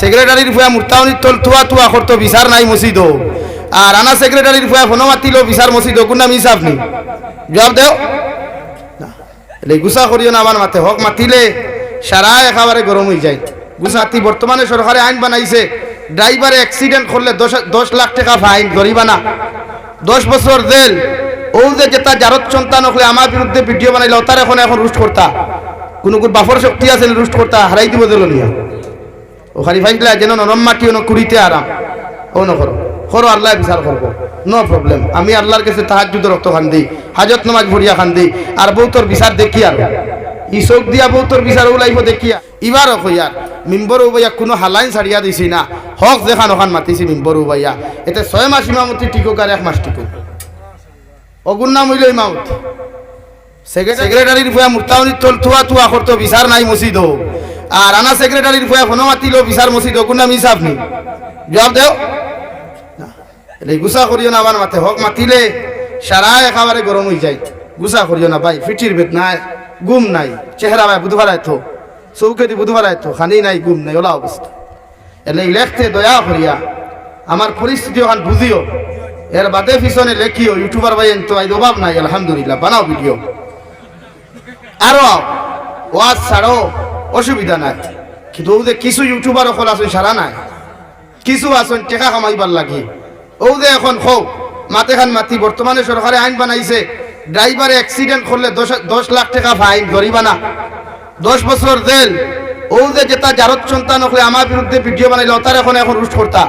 সেক্রেটারির ফুয়া মুরতাউনি তল তুয়া তুয়া করতো বিচার নাই মসজিদ আর আনা সেক্রেটারির ফুয়া ফোনো মাতিল বিচার মসজিদ কোন নাম হিসাব নি জবাব দেও। গুসা করিও না আমার মাথে হক মাতিলে সারা একেবারে গরম হয়ে যায়। গুসাতি বর্তমানে সরকারে আইন বানাইছে। ড্রাইভারে অ্যাক্সিডেন্ট করলে দশ দশ লাখ টাকা ফাইন ধরিবা না। দশ বছর জেল ও যে যেটা জারত সন্তান হলে আমার বিরুদ্ধে ভিডিও বানাইলে তার এখন এখন রুষ্ট করতা কোনো কোন বাফর শক্তি আছে রুষ্ট করতা হারাই দিব দিল ও খালি ফাইলা যেন নরম মাটি ও কুড়িতে আরাম। ও ন করো আল্লাহ বিচার করব। নো প্রবলেম আমি আল্লাহর কাছে তাহাজুদ রক্ত খান দিই হাজত নমাজ ভরিয়া খান দিই আর বৌতর বিচার দেখি আর ই চোখ দিয়া বৌতর বিচার ওলাইব দেখিয়া। ইবারও কইয়ার মিম্বর উবাইয়া কোনো হালাইন ছাড়িয়া দিছি না। হক দেখান ওখান মাতিছি মিম্বর উবাইয়া। এতে ছয় মাস ইমামতি টিকুক আর এক মাস টিকুক অগুন নাম হইল ইমামত। সেক্রেটারির ফুয়া মুরতাউনি তল তুয়া তুয়া করতো বিচার নাই মসজিদ আর আনা সেক্রেটারির ফুয়া ফোনো মাতিল, বিচার মসজিদ কোন নাম হিসাব নি জবাব দেও। এলে গুসা করিও না আমার মাথে হক মাতিলে সারা একেবারে গরম হয়ে যায়। গুসা করিও না, ভাই ফিটির বেত নাই, গুম নাই চেহারা ভাই বুধবার আয়তো চৌকে দি বুধবার আয়তো খানি নাই, গুম নাই ওলা অবস্থা এলে লেখতে দয়া করিয়া আমার পরিস্থিতি ওখান বুঝিও এর বাদে পিছনে লেখিও ইউটিউবার ভাই তো আই অভাব নাই, আলহামদুলিল্লাহ, বানাও ভিডিও আরও ওয়াজ ছাড়ো অসুবিধা নাই। কিন্তু ও যে কিছু ইউটিউবার অকল আসুন সারা নাই। কিছু আসুন টেকা কামাইবার লাগে। ও যে এখন হোক মাতে খান মাতি বর্তমানে সরকারে আইন বানাইছে ড্রাইভারে অ্যাক্সিডেন্ট করলে দশ লাখ টাকা ফাইন ধরিবা না দশ বছর জেল। ও যে যেটা জারত সন্তান হলে আমার বিরুদ্ধে ভিডিও বানাইলে তার এখন এখন রুষ্ট করতা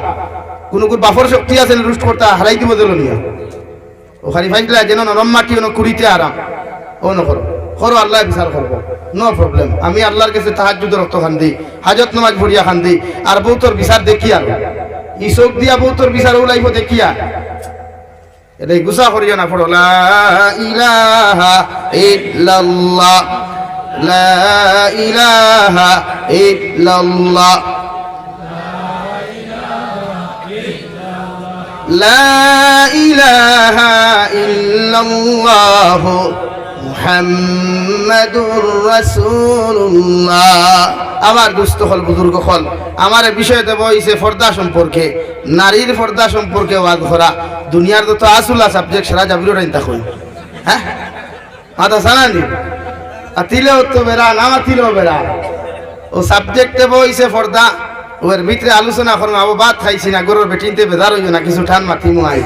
কোনো কোন বাফর শক্তি আছে রুষ্ট করতা হারাই দিব দিল নিয়া ও খালি ফাইলা যেন নরম মাটি ও কুড়িতে আরাম ও ন করো করো আল্লাহ বিচার করব নো প্রবলেম আমি আল্লাহর কাছে তাহাজুদ রক্ত খান্দি হাজত নামাজ ভরিয়া খান্দি দিই আর বৌতর বিচার দেখি আর দিয়া বৌতর বিচার ওলাইব দেখিয়া। এটা গুসা করিয়া না, পড়ো। লা ইলাহা ইল্লাল্লাহ। লা ইলাহা ইল্লাল্লাহ। লা ইলাহা ইল্লাল্লাহ। মুহাম্মাদুর আমার দুস্থ হল বুজুর্গ হল। আমার বিষয় দেব হইছে পর্দা সম্পর্কে। নারীর পর্দা সম্পর্কে ওয়াজ করা দুনিয়ার তো আসুলা সাবজেক্ট সারা যাবির রাইন তা কই হ্যাঁ? মাথা সানানি আতিলেও তো বেড়া না আতিলেও বেড়া। ও সাবজেক্ট দেব হইছে পর্দা ওর ভিতরে আলোচনা করব আবু ভাত খাইছি না, গরুর বেটিনতে বেজার হইব না, কিছু ঠান মাতি মুআই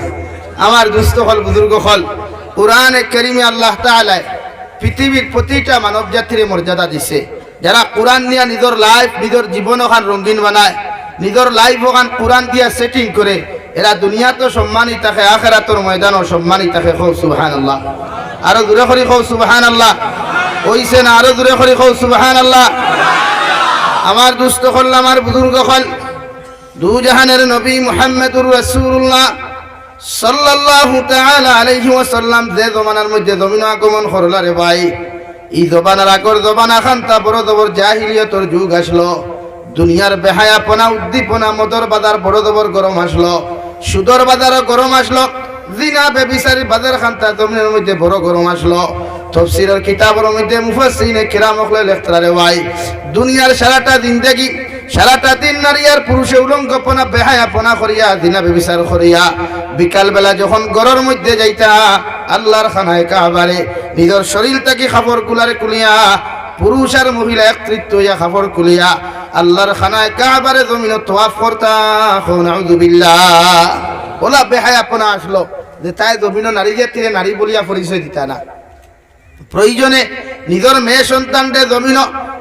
আমার দুস্থ হল বুজুর্গ হল। কোরআনে করিমে আল্লাহ তাআলা পৃথিবীর প্রতিটা মানব জাতির মর্যাদা দিছে। যারা কোরআন নিয়ে নিজের লাইফ নিজের জীবন ওখান রঙিন বানায়, নিজের লাইফ ওখান কোরআন দিয়া সেটিং করে, এরা দুনিয়া তো সম্মানিত থাকে, আখেরাতর ময়দানও সম্মানিত থাকে খৌ সুবহান আল্লাহ আরও দূরে করি খৌ সুবহান আল্লাহ ওইছে না, আরও দূরে করি খৌ সুবহান আল্লাহ আমার দুস্থ হল আমার বুজুর্গ হল দু জাহানের নবী মুহাম্মদুর রাসূলুল্লাহ সাল্লাল্লাহু তাআলা আলাইহি ওয়াসাল্লাম যে জমানার মধ্যে জমিন আগমন করলা রে ভাই, এই জবানার আগর জবানা খান তা বড় দবর জাহিলিয়তর যুগ আসলো। দুনিয়ার বেহায়াপনা, উদ্দীপনা, মদর বাজার বড় দবর গরম আসলো। সুদর বাজারও গরম আসলো। জিনা, বেবিচারি, বাজার খান, তা জমিনের মধ্যে বড় গরম আসলো। তফসিরের কিতাবের মধ্যে মুফাসসিনে কিরাম হলে লেখতারে ভাই, দুনিয়ার সারাটা জিন্দেগি সারাটা দিন নারী আর পুরুষে উলঙ্গপনা, বেহায়াপনা করিয়া দিনা বেবিচার করিয়া বিকাল বেলা যখন গরর মধ্যে যাইতা, আল্লাহর খানায় কাবারে, নিজের শরীরটাকে খাবার কুলারে কুলিয়া, পুরুষ আর মহিলা একত্রিত হইয়া খাবার কুলিয়া, আল্লাহর খানায় কাবারে জমিন তোয়াফ করতা ওলা বেহায়াপনা আসলো, যে তাই জমিন নারী জাতিরে নারী বলিয়া পরিচয় দিতা না। প্রয়োজনে নিজের মেয়ে সন্তানকে জমিন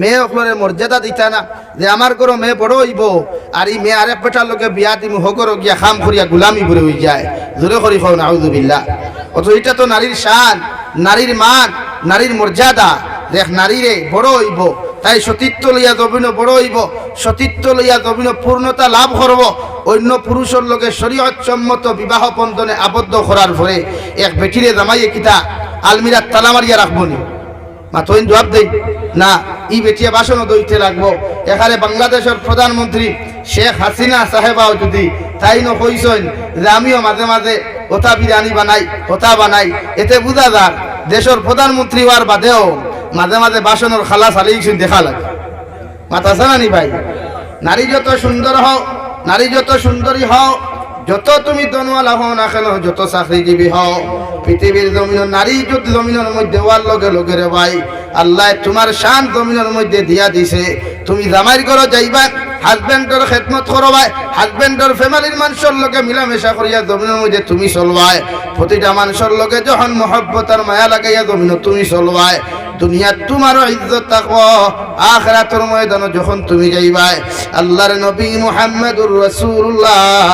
মেয়ে হলের মর্যাদা দিতা না, যে আমার ঘর মেয়ে বড় হইব। আর এই মেয়ে আরেক বেটার লোকে বিয়া দিম হগর গিয়া খাম করিয়া গুলামি করে হয়ে যায়। জোরে করি খাও নাউজুবিল্লাহ। অত এটা তো নারীর শান নারীর মান নারীর মর্যাদা দেখ নারীরে বড় হইব, তাই সতীত্ব লইয়া জমিন বড় হইব। সতীত্ব লইয়া জমিন পূর্ণতা লাভ করব অন্য পুরুষের লগে শরীয়ত সম্মত বিবাহ বন্ধনে আবদ্ধ করার পরে এক বেটিরে জামাইয়ে কিতা আলমিরার তালা মারিয়া রাখব নি মাথইন জবাব দেই। না, ই বেটিয়া বাসনও দইতে লাগবো। এখানে বাংলাদেশের প্রধানমন্ত্রী শেখ হাসিনা সাহেবাও যদি তাই ন কইসেন যে আমিও মাঝে মাঝে ওটা বিরিয়ানি বানাই ওটা বানাই। এতে বুঝা যাক দেশের প্রধানমন্ত্রী হওয়ার বাদেও মাঝে মাঝে বাসনের খালা চালিয়েছেন দেখা লাগে। মাথা জানানি ভাই? নারী যত সুন্দর হও, নারী যত সুন্দরী হও যত তুমি দনওয়ালা হও না কেন, যত চাকরিজীবী হও, পৃথিবীর জমিন নারী যদি জমিনের মধ্যে হওয়ার লগে লগে রে ভাই, আল্লাহ তোমার শান জমিনের মধ্যে দিয়া দিছে। তুমি জামাইর ঘর যাইবা হাজবেন্ডর খেদমত করবাই, হাজবেন্ডর ফ্যামিলির মানুষের লোকে মিলামেশা করিয়া জমিনের মধ্যে তুমি চলবাই। প্রতিটা মানুষের লোকে যখন মহব্বত আর মায়া লাগাইয়া জমিন তুমি চলবাই। দুনিয়া তোমারও ইজ্জত থাকব, আখরাতের ময়দান যখন তুমি যাইবাই। আল্লাহর নবী মুহাম্মদুর রাসূলুল্লাহ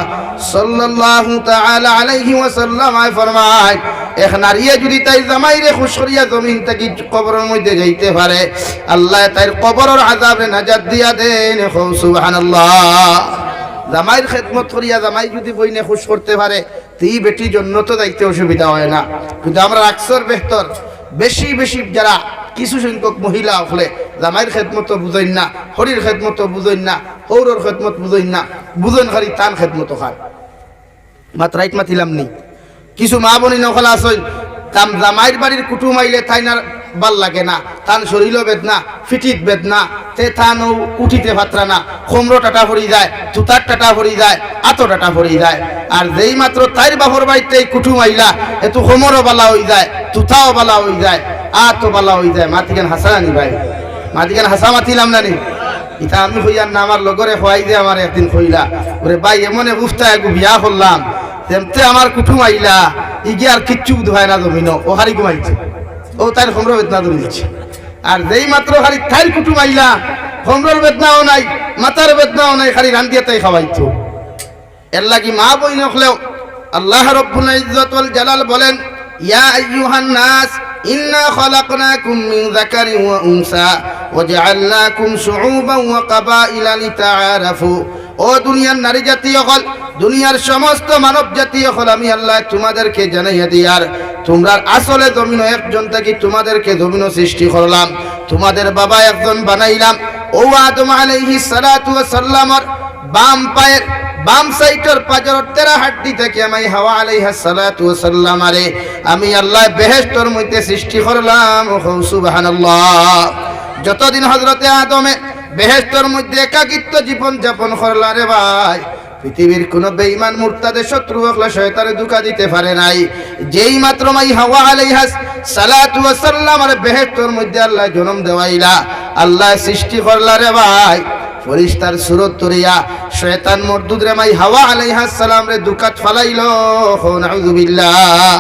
সাল্লাল্লাহু তাআলা আলাইহি ওয়াসাল্লাম ফরমায় এক নারীয়ে যদি তাই জামাইরে খুশ করিয়া জমিন থেকে কবরের মধ্যে যাইতে পারে, আল্লাহ তাই কবরের আযাবে নাজাত দিয়া দেন। সুবহানাল্লাহ। জামাইর খেদমত করিয়া জামাই যদি বইনে খুশ করতে পারে তুই বেটি জন্য তো দায়িত্ব অসুবিধা হয় না। কিন্তু আমরা আকসর বেহতর, বেশি বেশি যারা কিছু সংখ্যক মহিলা হলে, জামাইর খেদমত বুঝইন না, হরির খেদমত বুঝইন না হৌরর খেদমত বুঝইন না বুঝইন খালি তান খেদমত খায় মাত্রাইট মাতিলাম নি। কিছু মা বনি নকলা আসইন জামাইর বাড়ির কুটুম আইলে তাই না ভালো লাগে না, তান শরীরও বেদনা ফিটিত বেদনা তে থান উঠিতে ভাত্রা না, খমরো টাটা ভরি যায় তুতার টাটা ভরি যায় আতো টাটা ভরি যায়। আর যেই মাত্র তাইর বাপর বাড়িতে কুটুম আইলা এতো খমরও বালা হয়ে যায় তুতাও বালা হয়ে যায় আতো বালা হয়ে যায়। মাতিকেন হাসা নি ভাই মাতিকেন হাসা মাতিলাম না নি ইতা আমি হইয়ার না আমার লগরে হওয়াই যে আমার একদিন কইলা, ওরে ভাই এমন উফতা একু বিয়া করলাম। তেমতে আমার কুটুম আইলা, ইগে আর কিচ্ছু বুধ হয় না জমিন, ও হারি ঘুমাইছে। ও তার হোমর বেদনা ধরিয়েছে আর যেই মাত্র খালি তাইর কুটুম আইলা হোমর বেদনাও নাই মাথার বেদনাও নাই, খালি রান্দিয়া তাই খাওয়াইতো এর লাগি মা বই নখলেও আল্লাহ রব্বুল ইজ্জত ওয়াল জালাল বলেন, ইয়া আইয়ুহান নাস, ইন্না খলাকনাকুম মিন যাকারিন ওয়া উনসা ওয়াজআলনাকুম শুউবান ওয়া কাবাইলা লিতাআরাফু। ও দুনিয়ার নারী জাতীয় হল দুনিয়ার সমস্ত মানব জাতীয় হল আমি আল্লাহ তোমাদেরকে জানাইয়া দিয়ার তোমরা আসলে জমিন একজন থেকে তোমাদেরকে জমিন সৃষ্টি করলাম। তোমাদের বাবা একজন বানাইলাম। ও আদম আলাইহিস সালাতু ওয়াস সালামর বাম পায়ের, বাম সাইটের পাজর তেরা হাড্ডি থেকে আমি হাওয়া আলাইহা সালাতু ওয়াসাল্লাম আরে, আমি আল্লাহ বেহেশতর মধ্যে সৃষ্টি করলাম। সুবহানাল্লাহ। যতদিন হযরতে আদমে বেহেশতর মধ্যে একাকিত্ব জীবন যাপন করলা রে ভাই পৃথিবীর কোন বেঈমান মুরতাদে শত্রু হকলা শয়তানে দুকা দিতে পারে নাই। যেই মাত্র মাই হাওয়া আলাইহাস সালাতু ওয়া সাল্লাম আর বেহেশতর মধ্যে আল্লাহ জন্ম দেওয়াইলা। আল্লাহ সৃষ্টি করলা রে ভাই, ফরিস্তার সুরত তরিয়া। শয়তান মরদুদ রে মাই হাওয়া আলাইহাস সালাম রে দুকাত ফালাইলো নাউযুবিল্লাহ।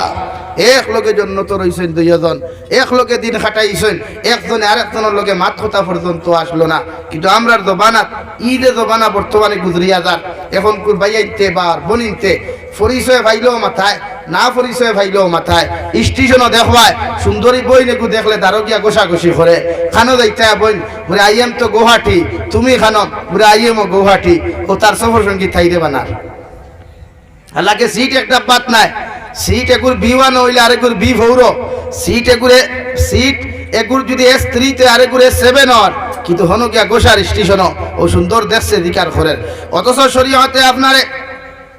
এক লোকে জন্য তো রইছেন দুইজন, এক লোকে দিন খাটাইছেন, একজন আর একজনের লোকে মাত কথা পর্যন্ত আসলো না। কিন্তু আমরার জবানাত ঈদে জবানা বর্তমানে গুজরিয়া যান এখন বাইয়াইতে বার বনিতে পরিচয় ভাইলেও মাথায়, না পরিচয় ভাইলেও মাথায়। স্টেশনও দেখবায়, সুন্দরী বই নেকু দেখলে দারকিয়া গোসাগুসি করে। খানো দেখতে বই বলে আইএম তো গুয়াহাটি, তুমি খানো? বলে আইএম ও গুয়াহাটি। ও তার সফর সঙ্গী থাই দেবা না। হালাকে সিট একটা বাত নাই। সিট এগুর বি ওয়ান হইলে আরেকুর বি ফৌর সিট এগুরে সিট এগুর যদি এস থ্রিতে আরেকুর এস সেভেন হন কিন্তু হনো গিয়া গোসার স্টেশন ও। সুন্দর দেখছে দিকার করেন অথচ শরীয়তে আপনারে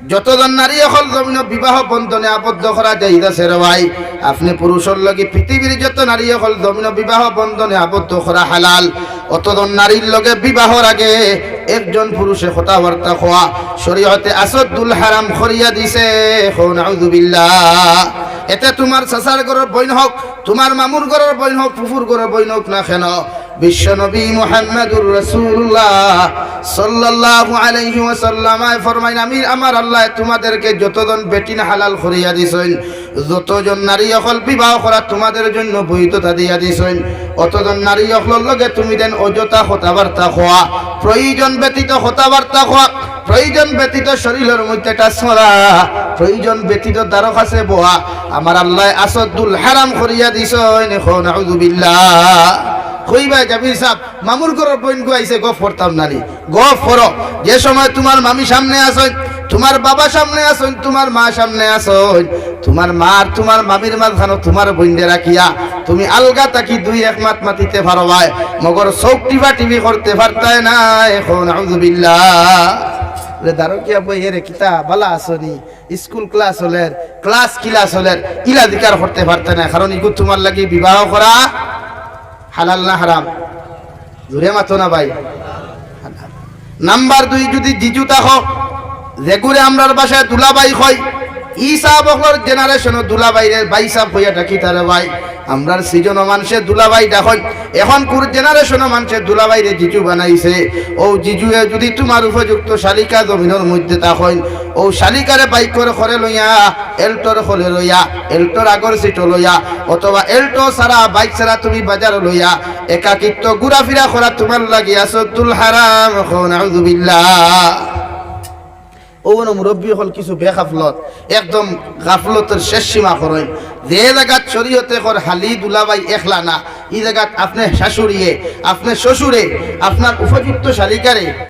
যতজন নারী এখন জমিন বিবাহ বন্ধনে আবদ্ধ করা যাইতেছে রে ভাই। আপনি পুরুষের লগে পৃথিবীর যত নারী এখন জমিন বিবাহ বন্ধনে আবদ্ধ করা হালাল। অতজন নারীর লগে বিবাহর আগে একজন পুরুষে কথাবার্তা খোয়া শরীয়তে আসদ্দুল হারাম করিয়া দিছে এতে তোমার সাসার ঘরের বইন হোক, তোমার মামুর ঘরের বইন হোক, ফুফুর ঘরের বইন হোক না কেন? বিশ্বনবী মুহাম্মদুর রাসূলুল্লাহ সাল্লাল্লাহু আলাইহি ওয়াসাল্লাম ফরমাইন আমি আমার আল্লাহ তোমাদেরকে যতজন বেটিন হালাল করিয়া দিছেন যতজন নারী অকল বিবাহ করা তোমাদের জন্য বৈধতা দিয়া দিছেন, অতজন নারী অকলের লগে তুমি দেন অযথা কথাবার্তা খোয়া প্রয়োজন ব্যতীত কথাবার্তা খোয়া প্রয়োজন ব্যতীত শরীরের মধ্যে টাচ করা প্রয়োজন ব্যতীত দ্বারক কাছে বোয়া আমার আল্লাহ আসদ্দুল হারাম করিয়া দিছেন, এখন সাহেব মামুর ঘরের বইন গুয়াইছে গফ করতাম নানি গফ করো যে সময় তোমার মামি সামনে আসেন তোমার বাবা সামনে আসেন, তোমার মা সামনে আসেন। তোমার মা আর তোমার মামির মাঝখানো তোমার বইন্ডে রাখিয়া, তুমি আলগা তাকি দুই এক মাত মাতিতে ভাই মগর চৌক টিভা টিভি করতে পারতায় না, এখন আউযুবিল্লাহ। রে দারকিয়া বই হেরে কিতা বালা স্কুল লাগি হালাল না না। নাম্বার দুই, যদি জিজু থাকো যেগুরে আমরার বাসায় দুলাবাই হয় ইসা বকর জেনারেশন দুলাবাই রে বাই সাহ হইয়া ডাকি তারে ভাই। আমরার সিজন মানুষের দুলাবাই ডাকন এখন কুর জেনারেশন মানুষের দুলাবাই রে জিজু বানাইছে। ও জিজুয়ে যদি তোমার উপযুক্ত শালিকা জমিনের মধ্যে তাকইন ও শালিকারে বাইক করে খরে লইয়া, এল্টোর খলে লইয়া, এল্টোর আগর সিট লইয়া, অথবা এল্টো সারা বাইক সারা তুমি বাজার লইয়া, একাকিত্ব ঘুরাফিরা করা তোমার লাগিয়া সদ্দুল হারাম এখন ওনো মুরব্বী হল কিছু বেগাফলত। একদম গাফলতের শেষ সীমা করেন যে জায়গাত শরীয়তে কর হালি দুলাবাই একলা না এই জায়গাত আপনার শাশুড়িয়ে আপনার শ্বশুরে, আপনার উপযুক্ত শালিকারে